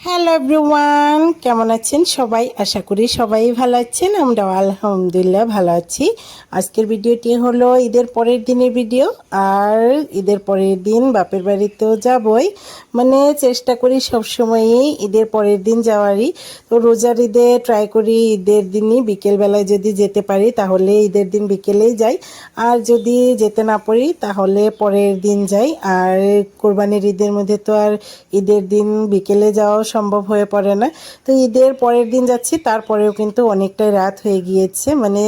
Hello everyone কেমন আছেন সবাই? আশা করি সবাই ভালো আছেন। আমরাও আলহামদুলিল্লাহ ভালো আছি। আজকের ভিডিওটি হলো ঈদের পরের দিনের ভিডিও। আর ঈদের পরের দিন বাপের বাড়িতেও যাবই। মানে চেষ্টা করি সবসময়ই ঈদের পরের দিন যাওয়ারই। তো রোজার ঈদে ট্রাই করি ঈদের দিনই। বিকেলবেলায় যদি যেতে পারি, তাহলে ঈদের দিন বিকেলেই যাই। আর যদি যেতে না পারি, তাহলে পরের দিন যাই। আর কোরবানির ঈদের মধ্যে তো আর ঈদের দিন বিকেলে যাওয়া সম্ভব হয়ে পড়ে না। তো ঈদের পরের দিন যাচ্ছি, তারপরেও কিন্তু অনেকটাই রাত হয়ে গিয়েছে। মানে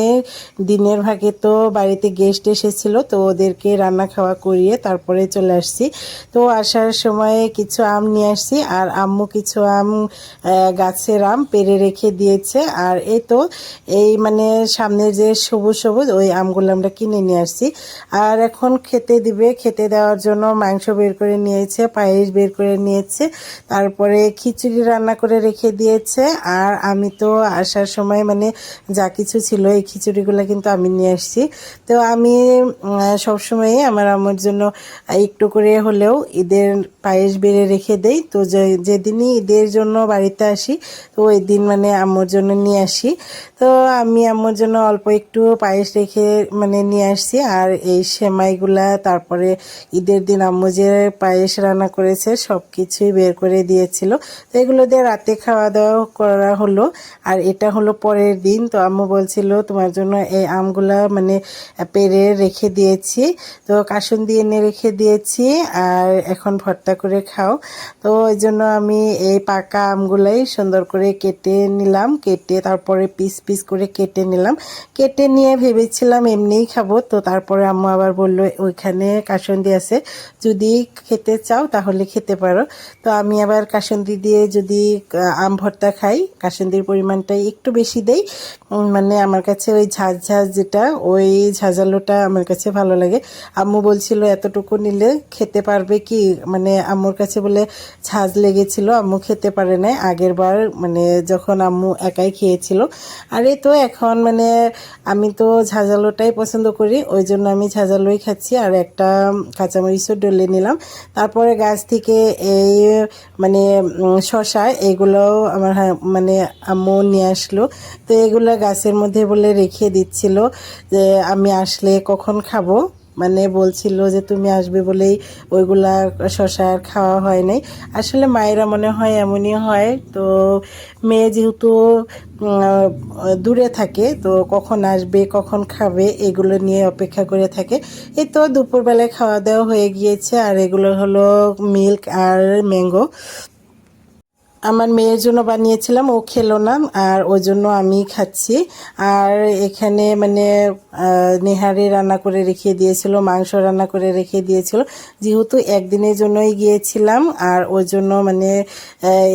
দিনের ভাগে তো বাড়িতে গেস্ট এসেছিল, তো ওদেরকে রান্না খাওয়া করিয়ে তারপরে চলে আসছি। তো আসার সময়ে কিছু আম নিয়ে আসছি, আর আম্মু কিছু আম গাছের আম পেরে রেখে দিয়েছে। আর এই তো, এই মানে সামনের যে সবুজ সবুজ, ওই আমগুলো আমরা কিনে নিয়ে আসছি। আর এখন খেতে দিবে, খেতে দেওয়ার জন্য মাংস বের করে নিয়েছে, পায়েস বের করে নিয়েছে। তারপরে খিচুড়ি রান্না করে রেখে দিয়েছে। আর আমি তো আসার সময় মানে যা কিছু ছিল এই খিচুড়িগুলো কিন্তু আমি নিয়ে আসছি। তো আমি সবসময় আমার আমার জন্য একটু করে হলেও ঈদের পায়েস বেড়ে রেখে দেই। তো যেদিনই ঈদের জন্য বাড়িতে আসি, তো ওই দিন মানে আম্মুর জন্য নিয়ে আসি। তো আমি আম্মুর জন্য অল্প একটু পায়েস রেখে মানে নিয়ে আসছি। আর এই সেমাইগুলা, তারপরে ঈদের দিন আম্মু যে পায়েস রান্না করেছে সব কিছুই বের করে দিয়েছিল। তো এগুলো দিয়ে রাতে খাওয়া দাওয়া করা হলো। আর এটা হলো পরের দিন। তো আম্মু বলছিল, তোমার জন্য এই আমগুলা মানে পেরে রেখে দিয়েছি। তো কাসুন দিয়ে এনে রেখে দিয়েছি আর এখন ভর্তা করে খাও। তো ওই জন্য আমি এই পাকা আমগুলাই সুন্দর করে কেটে নিলাম। কেটে তারপরে পিস পিস করে কেটে নিলাম। কেটে নিয়ে ভেবেছিলাম এমনিই খাব। তো তারপরে আম্মু আবার বলল, ওইখানে কাসন্দি আছে। যদি খেতে চাও তাহলে খেতে পারো। তো আমি আবার কাসন্দি দিয়ে যদি আম ভর্তা খাই কাসন্দির পরিমাণটা একটু বেশি দেই মানে আমার কাছে ওই ঝাঁঝ ঝাঁঝ যেটা, ওই ঝাঁঝালোটা আমার কাছে ভালো লাগে। আম্মু বলছিল, এতটুকু নিলে খেতে পারবে কি? মানে আম্মুর কাছে বলে, ঝাঁঝ লেগেছিল, আম্মু খেতে পারে নাই। আগের বার মানে যখন আম্মু একাই খেয়েছিল, আরে তো এখন মানে আমি তো ঝাঁঝালোটাই পছন্দ করি, ওই জন্য আমি ঝাঁঝালোই খাচ্ছি, আর একটা কাঁচামরিচও ডলে নিলাম। তারপরে গাছ থেকে এই মানে শশা এগুলোও আমার মানে আম্মু নিয়ে আসলো। তো এগুলো গাছের মধ্যে বলে রেখে দিচ্ছিল যে, আমি আসলে কখন খাব? মানে বলছিল যে, তুমি আসবে বলেই ওইগুলা শশা আর খাওয়া হয় নাই। আসলে মায়েরা মনে হয় এমনই হয়। তো মেয়ে যেহেতু দূরে থাকে, তো কখন আসবে, কখন খাবে, এগুলো নিয়ে অপেক্ষা করে থাকে। এই তো দুপুরবেলায় খাওয়া দাওয়া হয়ে গিয়েছে। আর এগুলো হলো মিল্ক আর ম্যাঙ্গো। আমার মেয়ের জন্য বানিয়েছিলাম, ও খেলো না, আর ওই জন্য আমি খাচ্ছি। আর এখানে মানে নেহারি রান্না করে রেখে দিয়েছিল, মাংস রান্না করে রেখে দিয়েছিল। যেহেতু একদিনের জন্যই গিয়েছিলাম, আর ওই জন্য মানে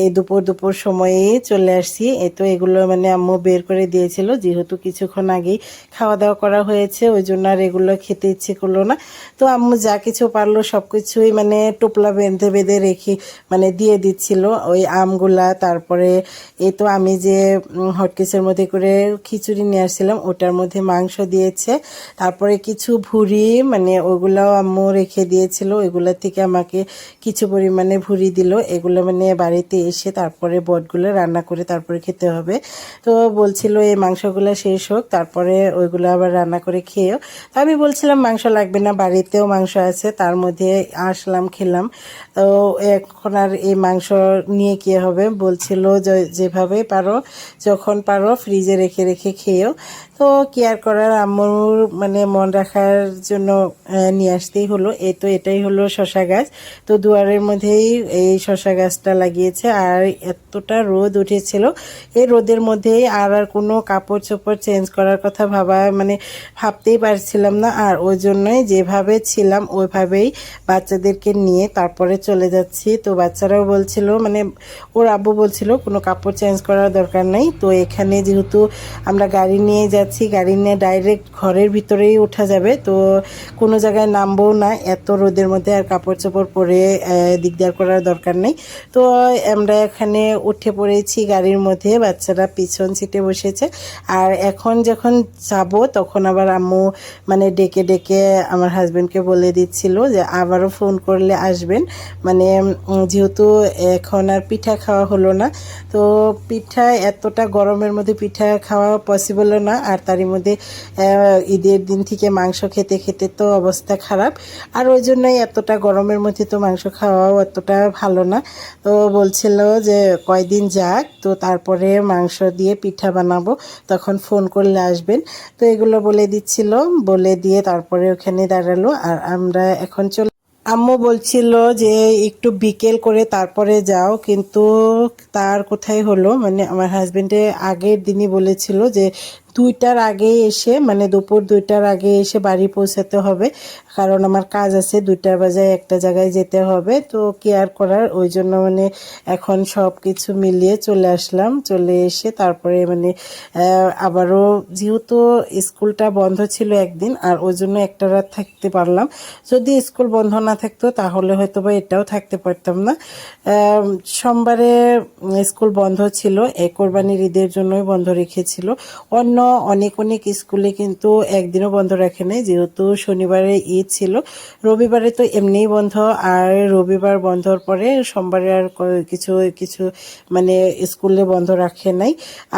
এই দুপুর দুপুর সময়েই চলে আসছি। এই তো এগুলো মানে আম্মু বের করে দিয়েছিল, যেহেতু কিছুক্ষণ আগেই খাওয়া দাওয়া করা হয়েছে, ওই জন্য আর এগুলো খেতে ইচ্ছে করল না। তো আম্মু যা কিছু পারল সব কিছুই মানে টোপলা বেঁধে বেঁধে রেখে মানে দিয়ে দিচ্ছিল। ওই আমগুলা, তারপরে এ তো আমি যে হটকেসের মধ্যে করে খিচুড়ি নিয়ে আসছিলাম, ওটার মধ্যে মাংস দিয়েছে। তারপরে কিছু ভুড়ি মানে ওগুলাও আম্মু রেখে দিয়েছিল এগুলা থেকে আমাকে কিছু পরিমাণে ভুড়ি দিল। এগুলো মানে বাড়িতে এসে তারপরে বটগুলো রান্না করে তারপরে খেতে হবে। তো বলছিল, এই মাংসগুলো শেষ হোক, তারপরে ওইগুলো আবার রান্না করে খেয়েও। তো আমি বলছিলাম, মাংস লাগবে না, বাড়িতেও মাংস আছে, তার মধ্যে আসলাম, খেলাম। তো এখন আর এই মাংস নিয়ে কি হবে, বলছিল যেভাবে পারো, যখন পারো ফ্রিজে রেখে রেখে খেয়েও। তো কেয়ার করার আম্মুর মানে মন রাখার জন্য নিয়ে আসতেই হলো। এই তো এটাই হলো শশা গাছ। তো দুয়ারের মধ্যেই এই শশা গাছটা লাগিয়েছে আর এতটা রোদ উঠেছিল। এই রোদের মধ্যেই আর আর কোনো কাপড় চোপড় চেঞ্জ করার কথা ভাবা মানে ভাবতেই পারছিলাম না। আর ওই জন্যই যেভাবে ছিলাম, ওইভাবেই বাচ্চাদেরকে নিয়ে তারপরে চলে যাচ্ছি। তো বাচ্চারাও বলছিল মানে ওর আব্বু বলছিল, কোনো কাপড় চেঞ্জ করার দরকার নেই। তো এখানে যেহেতু আমরা গাড়ি নিয়ে যাচ্ছি, গাড়ি নিয়ে ডাইরেক্ট ঘরের ভিতরেই ওঠা যাবে। তো কোনো জায়গায় নামবো না। এত রোদের মধ্যে আর কাপড় চোপড় পরে দিকদার করার দরকার নেই। তো আমরা এখানে উঠে পড়েছি গাড়ির মধ্যে। বাচ্চারা পিছন সিটে বসেছে। আর এখন যখন যাব, তখন আবার আম্মু মানে ডেকে ডেকে আমার হাজব্যান্ডকে বলে দিচ্ছিল যে, আবারও ফোন করলে আসবেন। মানে যেহেতু এখন আর পিঠা খাওয়া হলো না। তো পিঠা এতটা গরমের মধ্যে পিঠা খাওয়া পসিবলও না, আর তারই মধ্যে ঈদের দিন থেকে মাংস খেতে খেতে তো অবস্থা খারাপ। আর ওই জন্যই এতটা গরমের মধ্যে তো মাংস খাওয়াও এতটা ভালো না। তো বলছিল যে, কয়দিন যাক, তো তারপরে মাংস দিয়ে পিঠা বানাবো। তখন ফোন করলে আসবেন। তো এগুলো বলে দিচ্ছিল, বলে দিয়ে তারপরে ওখানে দাঁড়াল, আর আমরা এখন চলে আম্মু বলছিল যে, একটু বিকেল করে তারপরে যাও। কিন্তু তার কোথায় হলো? মানে আমার হাজবেন্ডে আগের দিনই বলেছিল যে দুইটার আগে এসে মানে দুপুর দুইটার আগে এসে বাড়ি পৌঁছাতে হবে। কারণ আমার কাজ আছে, দুইটার বাজায় একটা জায়গায় যেতে হবে। তো কেয়ার করার, ওই জন্য মানে এখন সব কিছু মিলিয়ে চলে আসলাম। চলে এসে তারপরে মানে আবারও যেহেতু স্কুলটা বন্ধ ছিল একদিন, আর ওই জন্য একটা রাত থাকতে পারলাম। যদি স্কুল বন্ধ না থাকতো, তাহলে হয়তো বা এটাও থাকতে পারতাম না। সোমবারে স্কুল বন্ধ ছিল এ কোরবানির ঈদের জন্যই বন্ধ রেখেছিল। অন্য অনেক অনেক স্কুলে কিন্তু একদিনও বন্ধ রাখে নাই। যেহেতু শনিবারে ঈদ ছিল, রবিবারে তো এমনিই বন্ধ। আর রবিবার বন্ধর পরে সোমবারে আর কিছু কিছু মানে স্কুলে বন্ধ রাখে নাই।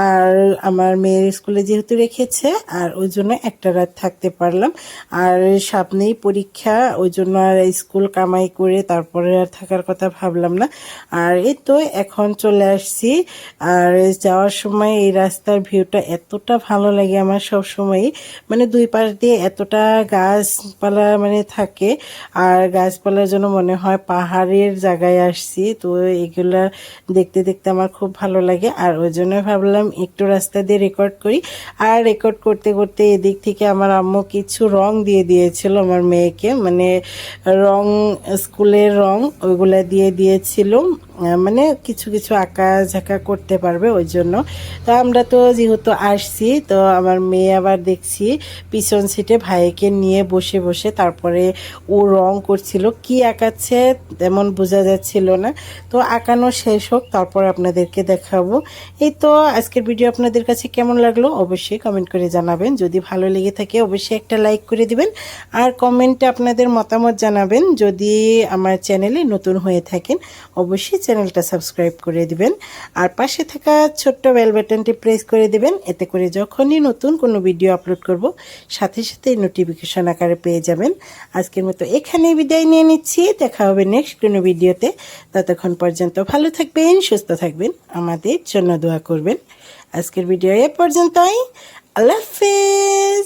আর আমার মেয়ের স্কুলে যেহেতু রেখেছে, আর ওই জন্য একটা রাত থাকতে পারলাম। আর সামনেই পরীক্ষা, ওই জন্য আর স্কুল কামাই করে তারপরে আর থাকার কথা ভাবলাম না। আর এই তো এখন চলে আসছি। আর যাওয়ার সময় এই রাস্তার ভিউটা এতটা ভালো লাগে আমার সব সময়ই মানে দুই পাশ দিয়ে এতটা গাছপালা মানে থাকে, আর গাছপালার জন্য মনে হয় পাহাড়ের জায়গায় আসছি, তো এগুলা দেখতে দেখতে আমার খুব ভালো লাগে। আর ওই জন্য ভাবলাম একটু রাস্তা দিয়ে রেকর্ড করি। আর রেকর্ড করতে করতে এদিক থেকে আমার আম্মু কিছু রং দিয়ে দিয়েছিল আমার মেয়েকে। মানে রং, স্কুলের রং ওইগুলা দিয়ে দিয়েছিল। মানে কিছু কিছু আঁকা ঝাঁকা করতে পারবে ওই জন্য। তো আমরা তো যেহেতু আসছি তো আমার মেয়ে আবার দেখছি পিছন সিটে ভাইকে নিয়ে বসে বসে তারপরে ও রং করছিল। কি আঁকাচ্ছে তেমন বোঝা যাচ্ছিল না। তো আঁকানো শেষ হোক, তারপর আপনাদেরকে দেখাবো। এই তো আজকের ভিডিও আপনাদের কাছে কেমন লাগল অবশ্যই কমেন্ট করে জানাবেন। যদি ভালো লেগে থাকে অবশ্যই একটা লাইক করে দিবেন। আর কমেন্টে আপনাদের মতামত জানাবেন। যদি আমার চ্যানেলে নতুন হয়ে থাকেন, অবশ্যই চ্যানেলটা সাবস্ক্রাইব করে দিবেন। আর পাশে থাকা ছোট্ট বেল বাটনটি প্রেস করে দিবেন। এতে করে যখনই নতুন কোনো ভিডিও আপলোড করব। সাথে সাথে নোটিফিকেশন আকারে পেয়ে যাবেন। আজকের মতো এখানে বিদায় নিয়ে নিচ্ছি। দেখা হবে নেক্সট কোনো ভিডিওতে। ততক্ষণ পর্যন্ত ভালো থাকবেন, সুস্থ থাকবেন। আমাদের জন্য দোয়া করবেন। আজকের ভিডিও এ পর্যন্তই। আল্লাহ হাফেজ।